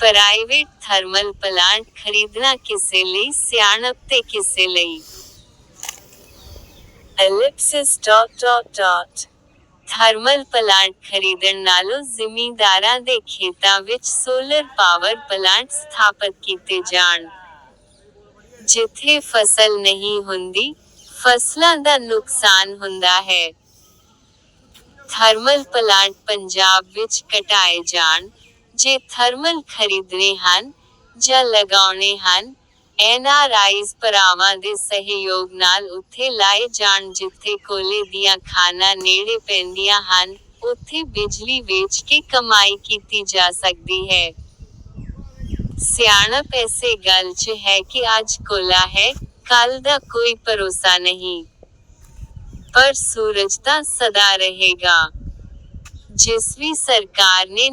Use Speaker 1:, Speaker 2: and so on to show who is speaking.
Speaker 1: Private thermal plant ਖਰੀਦਣਾ ਕਿਸੇ ਲਈ, ਸਿਆਣਪ ਤੇ ਕਿਸੇ ਲਈ। Ellipsis dot dot dot thermal plant ਖਰੀਦਣ ਨਾਲੋਂ ਜ਼ਿਮੀਂਦਾਰਾਂ ਦੇ ਖੇਤਾਂ ਵਿੱਚ ਸੋਲਰ ਪਾਵਰ ਪਲਾਂਟ ਸਥਾਪਤ ਕੀਤੇ ਜਾਣ। ਜਿੱਥੇ ਫਸਲ ਨਹੀਂ ਹੁੰਦੀ, ਫਸਲਾਂ ਦਾ ਨੁਕਸਾਨ ਹੁੰਦਾ ਹੈ। ਥਰਮਲ ਪਲਾਂਟ ਪੰਜਾਬ ਵਿੱਚ ਘਟਾਏ ਜਾਣ। ਜੇ ਥਰਮਲ ਖਰੀਦਣੇ ਹਨ ਜਾਂ ਲਗਾਉਣੇ ਹਨ ਐਨਆਰਆਈਜ਼ ਭਰਾਵਾਂ ਦੇ ਸਹਿਯੋਗ ਨਾਲ ਉੱਥੇ ਲਾਏ ਜਾਣ ਜਿੱਥੇ ਕੋਲੇ ਦੀਆਂ ਖਾਨਾਂ ਨੇੜੇ ਪੈਂਦੀਆਂ ਹਨ, ਉੱਥੇ ਬਿਜਲੀ ਵੇਚ ਕੇ ਕਮਾਈ ਕੀਤੀ ਜਾ ਸਕਦੀ ਹੈ। ਸਿਆਣਪ ਐਸੇ ਗੱਲ 'ਚ ਹੈ ਕਿ ਅੱਜ ਕੋਲਾ ਹੈ ਕੱਲ ਦਾ ਕੋਈ ਭਰੋਸਾ ਨਹੀਂ। ਪਰ ਸੂਰਜ ਤਾਂ ਸਦਾ ਰਹੇਗਾ। ਜਿਸ ਵੀ ਸਰਕਾਰ ਨੇ